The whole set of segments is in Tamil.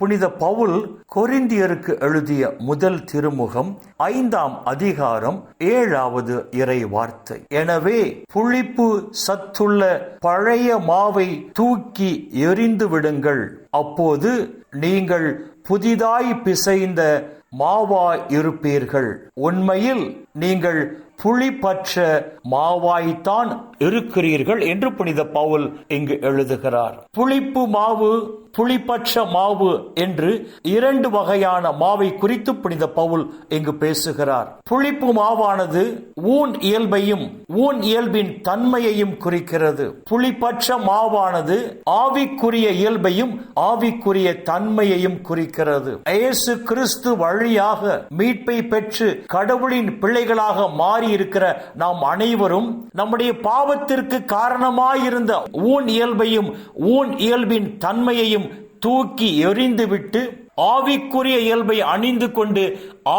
புனித பவுல் கொரிந்தியருக்கு எழுதிய முதல் திருமுகம் ஐந்தாம் அதிகாரம் ஏழாவது இறை வார்த்தை எனவே புளிப்பு சத்துள்ள பழைய மாவை தூக்கி எரிந்து விடுங்கள். அப்போது நீங்கள் புதிதாய் பிசைந்த மாவாய் இருப்பீர்கள். உண்மையில் நீங்கள் புளிப்பற்ற மாவாய்த்தான் இருக்கிறீர்கள் என்று புனித பவுல் இங்கு எழுதுகிறார். புளிப்பு மாவு புளிப்பற்ற மாவு என்று இரண்டு வகையான மாவை குறித்து புனித பவுல் இங்கு பேசுகிறார். புளிப்பு மாவானது ஊன் இயல்பையும் ஊன் இயல்பின் தன்மையையும் குறிக்கிறது. புளிப்பற்ற மாவானது ஆவிக்குரிய இயல்பையும் ஆவிக்குரிய தன்மையையும் குறிக்கிறது. இயேசு கிறிஸ்து வழியாக மீட்பை பெற்று கடவுளின் பிள்ளைகளாக மாறி இருக்கிற நாம் அனைவரும் நம்முடைய பாவத்திற்கு காரணமாயிருந்த ஊன் இயல்பையும் ஊன் இயல்பின் தன்மையையும் தூக்கி எறிந்துவிட்டு ஆவிக்குரிய இயல்பை அணிந்து கொண்டு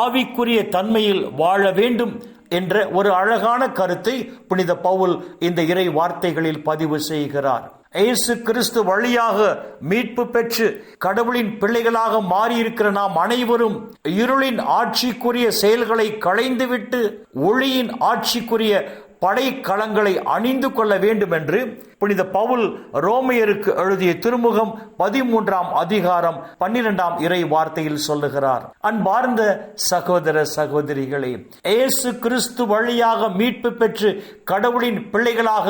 ஆவிக்குரிய தன்மையில் வாழ வேண்டும் என்ற ஒரு அழகான கருத்தை புனித பவுல் இந்த இறை வார்த்தைகளில் பதிவு செய்கிறார். இயேசு கிறிஸ்து வழியாக மீட்பு பெற்று கடவுளின் பிள்ளைகளாக மாறியிருக்கிற நாம் அனைவரும் இருளின் ஆட்சிக்குரிய செயல்களை களைந்துவிட்டு ஒளியின் ஆட்சிக்குரிய படைக்கலங்களை அணிந்து கொள்ள வேண்டும் என்று புனித பவுல் ரோமையருக்கு எழுதிய திருமுகம் பதிமூன்றாம் அதிகாரம் பன்னிரெண்டாம் இறை வார்த்தையில் சொல்லுகிறார். அன்பார்ந்த சகோதர சகோதரிகளே ஏசு கிறிஸ்து வழியாக மீட்பு பெற்று கடவுளின் பிள்ளைகளாக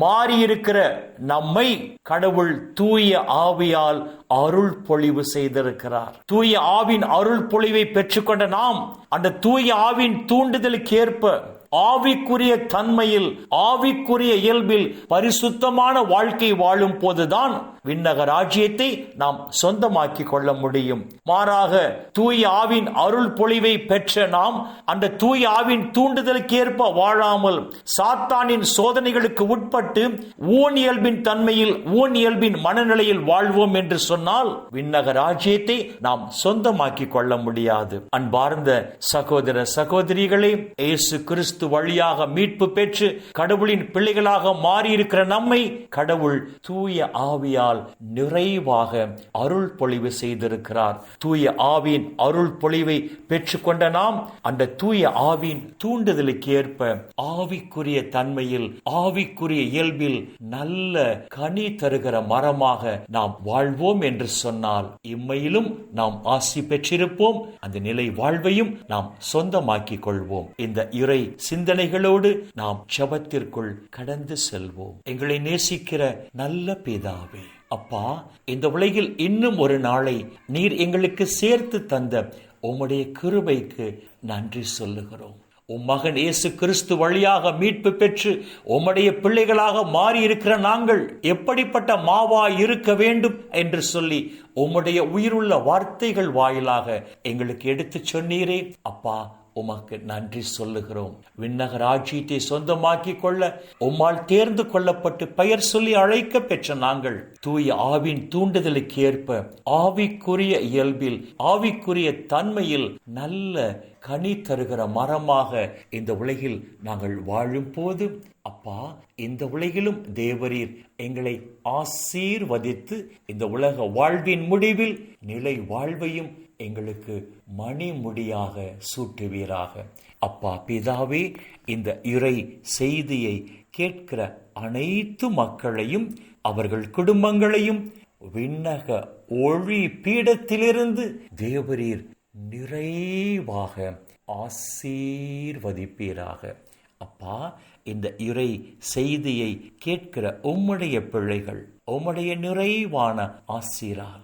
மாறியிருக்கிற நம்மை கடவுள் தூய ஆவியால் அருள் பொழிவு செய்திருக்கிறார். தூய ஆவின் அருள் பொழிவை பெற்றுக்கொண்ட நாம் அந்த தூய ஆவின் தூண்டுதலுக்கு ஏற்ப ஆவிக்குரிய தன்மையில் ஆவிக்குரிய இயல்பில் பரிசுத்தமான வாழ்க்கை வாழும் போதுதான் விண்ணக ராஜ்யத்தை நாம் சொந்தமாக்கி கொள்ள முடியும். மாறாக தூய் ஆவின் அருள் பொழிவை பெற்ற நாம் அந்த தூய் ஆவின் தூண்டுதலுக்கேற்ப வாழாமல் சாத்தானின் சோதனைகளுக்கு உட்பட்டு ஊன் இயல்பின் தன்மையில் ஊன் இயல்பின் மனநிலையில் வாழ்வோம் என்று சொன்னால் விண்ணக ராஜ்யத்தை நாம் சொந்தமாக்கி கொள்ள முடியாது. அன்பார்ந்த சகோதர சகோதரிகளே இயேசு கிறிஸ்து கிறிஸ்து வழியாக மீட்பு பெற்று கடவுளின் பிள்ளைகளாக மாறியிருக்கிற நம்மை கடவுள் தூய ஆவியால் நிறைவாக அருள் பொழிவு செய்திருக்கிறார். தூய ஆவியின் அருள் பொழிவை பெற்றுக்கொண்ட நாம் அந்த தூய ஆவியின் தூண்டுதலுக்கு ஏற்ப ஆவிக்குரிய தன்மையில் ஆவிக்குரிய இயல்பில் நல்ல கனி தருகிற மரமாக நாம் வாழ்வோம் என்று சொன்னால் இம்மையிலும் நாம் ஆசி பெற்றிருப்போம். அந்த நிலை வாழ்வையும் நாம் சொந்தமாக்கிக் கொள்வோம். இந்த இறை சிந்தனைகளோடு நாம் ஜபத்திற்குள் கடந்து செல்வோம். எங்களை நேசிக்கிற நல்ல பிதாவே அப்பா இந்த உலகில் இன்னும் ஒரு நாளை நீர் எங்களுக்கு சேர்த்து தந்த உம்முடைய கிருபைக்கு நன்றி சொல்லுகிறோம். உம் மகன் இயேசு கிறிஸ்து வழியாக மீட்பு பெற்று உம்முடைய பிள்ளைகளாக மாறி இருக்கிற நாங்கள் எப்படிப்பட்ட மாவா இருக்க வேண்டும் என்று சொல்லி உம்முடைய உயிருள்ள வார்த்தைகள் வாயிலாக எங்களுக்கு எடுத்து சொன்னீரே. அப்பா உமக்கு நன்றி சொல்லுகிறோம். விண்ணக ராஜ்யத்தை சொந்தமாக்கி கொள்ள உம்மால் தேர்ந்து கொள்ளப்பட்டு பெயர் சொல்லி அழைக்க பெற்ற நாங்கள் தூய ஆவின் தூண்டுதலுக்கு ஏற்ப ஆவிக்குரிய இயல்பில் ஆவிக்குரிய தன்மையில் நல்ல கனி தருகிற மரமாக இந்த உலகில் நாங்கள் வாழும் போது அப்பா இந்த உலகிலும் தேவரீர் எங்களை ஆசீர்வதித்து இந்த உலக வாழ்வின் முடிவில் நிலை வாழ்வையும் எங்களுக்கு மணிமுடியாக சூட்டுவீராக. அப்பா பிதாவே இந்த இறை செய்தியை கேட்கிற அனைத்து மக்களையும் அவர்கள் குடும்பங்களையும் விண்ணக ஒளி பீடத்திலிருந்து தேவரீர் நிறைவாக ஆசீர்வதிப்பீராக. அப்பா இந்த இறை செய்தியை கேட்கிற உம்முடைய பிள்ளைகள் உம்முடைய நிறைவான ஆசீரால்